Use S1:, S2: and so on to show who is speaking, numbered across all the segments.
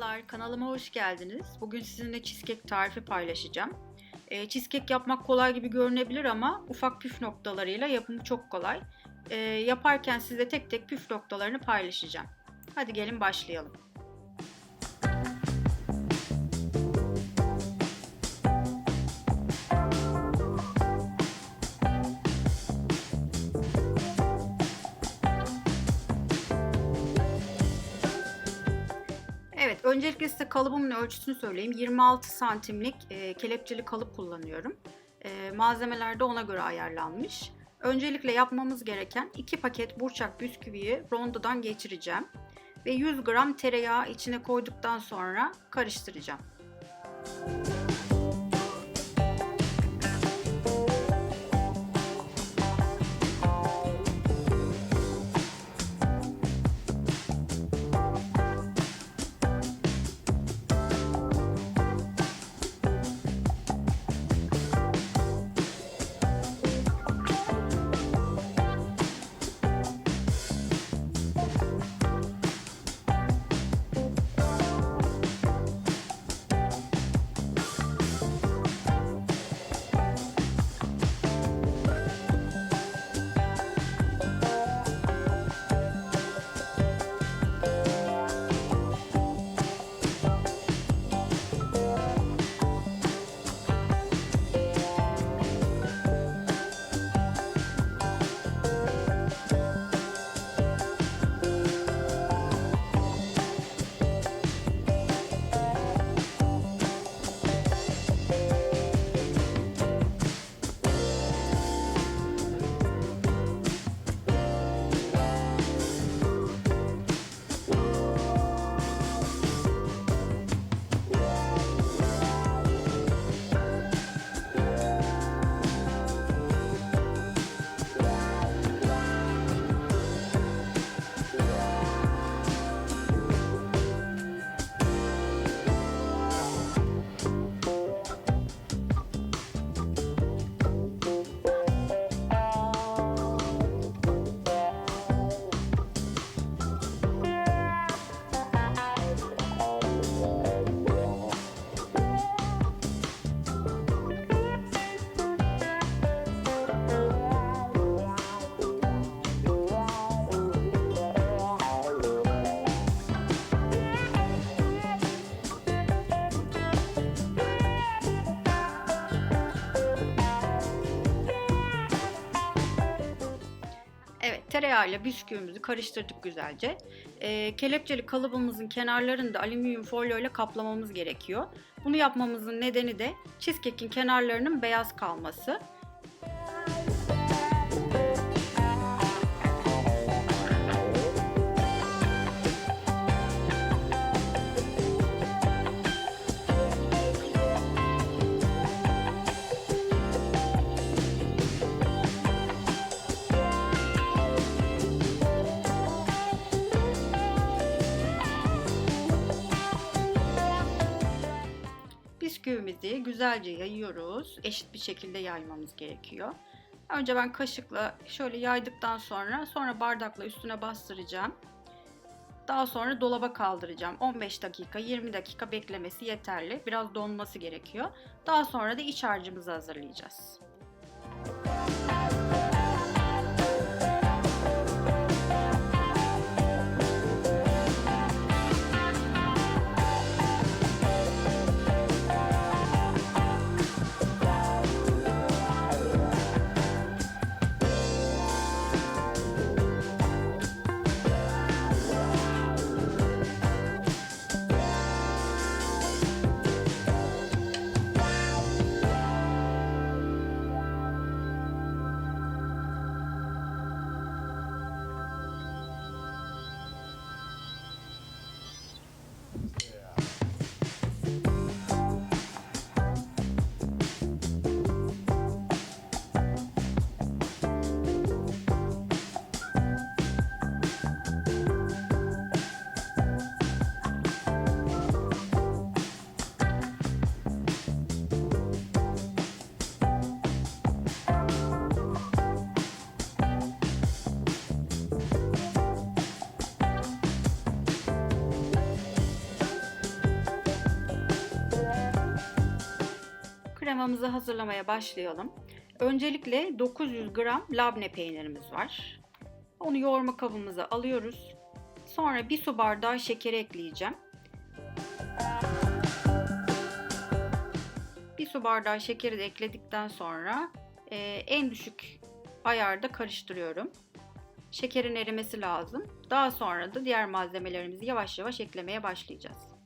S1: Merhabalar, kanalıma hoş geldiniz. Bugün sizinle cheesecake tarifi paylaşacağım. E, cheesecake yapmak kolay gibi görünebilir ama ufak püf noktalarıyla yapımı çok kolay. E, yaparken size tek tek püf noktalarını paylaşacağım. Hadi gelin başlayalım. Öncelikle size kalıbımın ölçüsünü söyleyeyim. 26 santimlik e, kelepçeli kalıp kullanıyorum. E, malzemeler de ona göre ayarlanmış. Öncelikle yapmamız gereken 2 paket burçak bisküviyi rondodan geçireceğim. Ve 100 gram tereyağı içine koyduktan sonra karıştıracağım. Evet, tereyağıyla bisküvimizi karıştırdık güzelce. Ee, kelepçeli kalıbımızın kenarlarını da alüminyum folyo ile kaplamamız gerekiyor. Bunu yapmamızın nedeni de cheesecake'in kenarlarının beyaz kalması. Bisküvimizi güzelce yayıyoruz. Eşit bir şekilde yaymamız gerekiyor. Önce ben kaşıkla şöyle yaydıktan sonra sonra bardakla üstüne bastıracağım. Daha sonra dolaba kaldıracağım. 15 dakika 20 dakika beklemesi yeterli. Biraz donması gerekiyor. Daha sonra da iç harcımızı hazırlayacağız. Kremamızı hazırlamaya başlayalım. Öncelikle 900 gram labne peynirimiz var. Onu yoğurma kabımıza alıyoruz. Sonra bir su bardağı şeker ekleyeceğim. Bir su bardağı şekeri de ekledikten sonra e, en düşük ayarda karıştırıyorum. Şekerin erimesi lazım. Daha sonra da diğer malzemelerimizi yavaş yavaş eklemeye başlayacağız.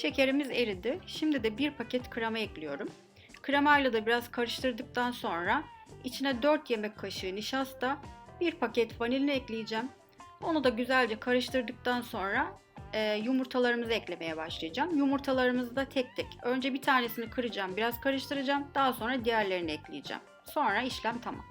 S1: Şekerimiz eridi. Şimdi de bir paket krema ekliyorum. Kremayla da biraz karıştırdıktan sonra içine 4 yemek kaşığı nişasta, bir paket vanilina ekleyeceğim. Onu da güzelce karıştırdıktan sonra e, yumurtalarımızı eklemeye başlayacağım. Yumurtalarımızı da tek tek. Önce bir tanesini kıracağım, biraz karıştıracağım. Daha sonra diğerlerini ekleyeceğim. Sonra işlem tamam.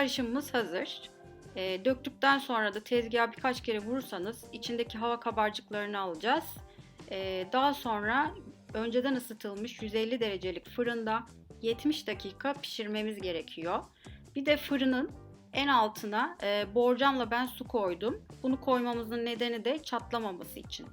S1: Karışımımız hazır. E, döktükten sonra da tezgaha birkaç kere vurursanız içindeki hava kabarcıklarını alacağız. E, daha sonra önceden ısıtılmış 150 derecelik fırında 70 dakika pişirmemiz gerekiyor. Bir de fırının en altına e, borcamla ben su koydum. Bunu koymamızın nedeni de çatlamaması için.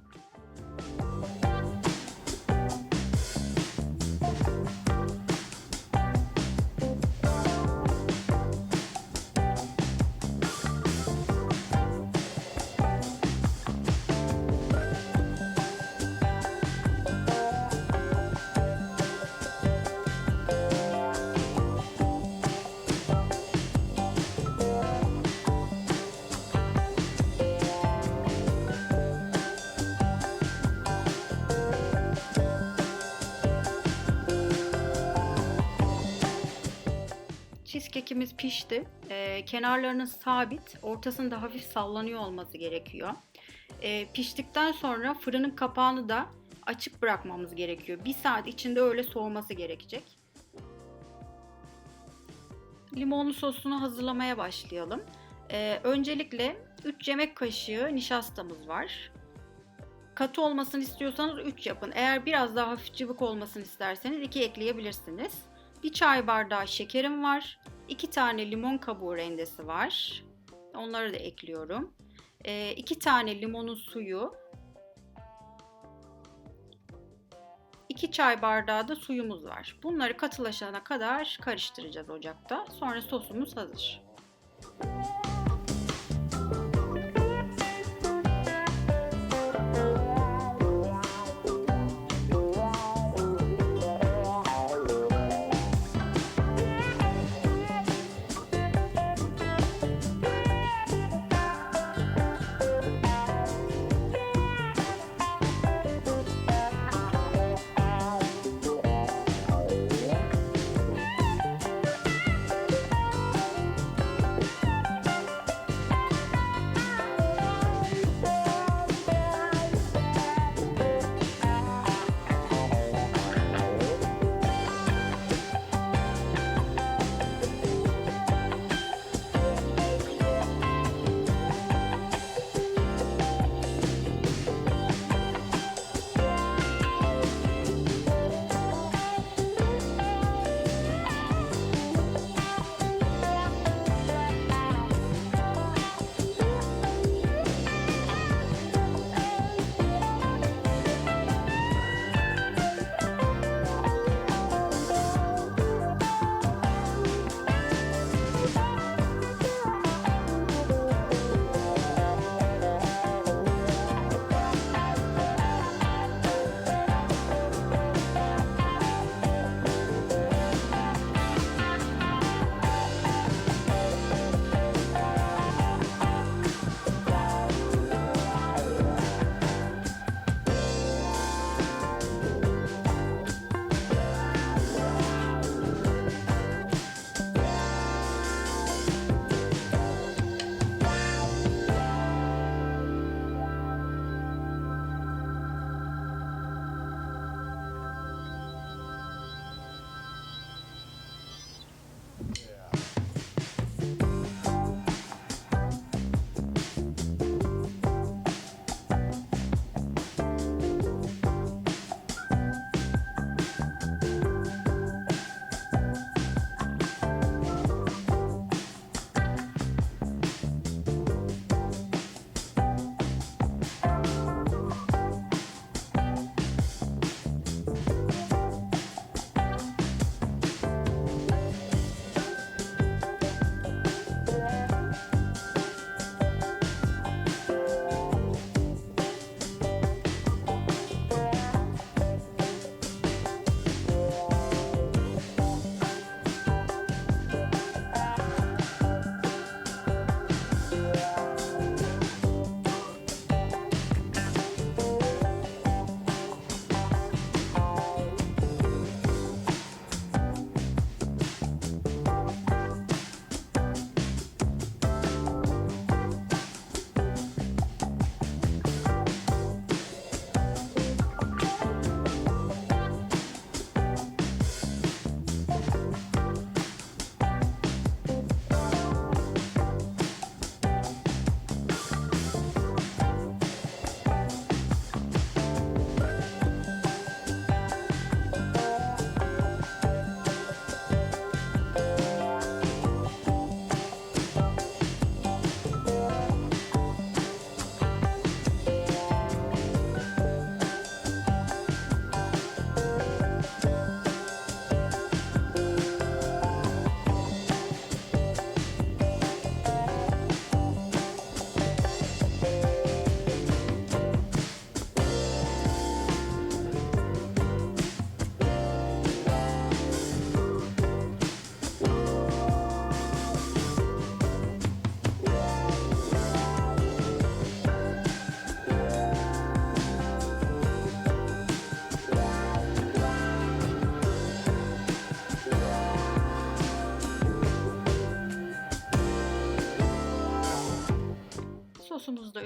S1: Cheesecake'imiz pişti. Ee, kenarlarının sabit, ortasında hafif sallanıyor olması gerekiyor. Ee, piştikten sonra fırının kapağını da açık bırakmamız gerekiyor. Bir saat içinde öyle soğuması gerekecek. Limonlu sosunu hazırlamaya başlayalım. Ee, öncelikle 3 yemek kaşığı nişastamız var. Katı olmasını istiyorsanız 3 yapın. Eğer biraz daha hafif cıvık olmasını isterseniz 2 ekleyebilirsiniz. Bir çay bardağı şekerim var. 2 tane limon kabuğu rendesi var. Onları da ekliyorum. 2 tane limonun suyu. 2 çay bardağı da suyumuz var. Bunları katılaşana kadar karıştıracağız ocakta. Sonra sosumuz hazır. Sosumuzu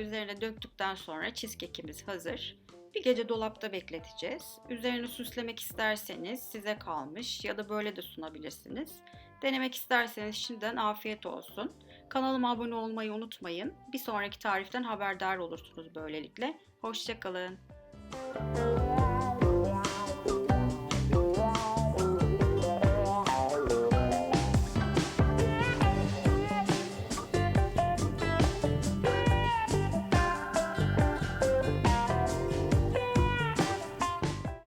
S1: üzerine döktükten sonra cheesecake'imiz hazır. Bir gece dolapta bekleteceğiz. Üzerini süslemek isterseniz size kalmış ya da böyle de sunabilirsiniz. Denemek isterseniz şimdiden afiyet olsun. Kanalıma abone olmayı unutmayın. Bir sonraki tariften haberdar olursunuz böylelikle. Hoşçakalın.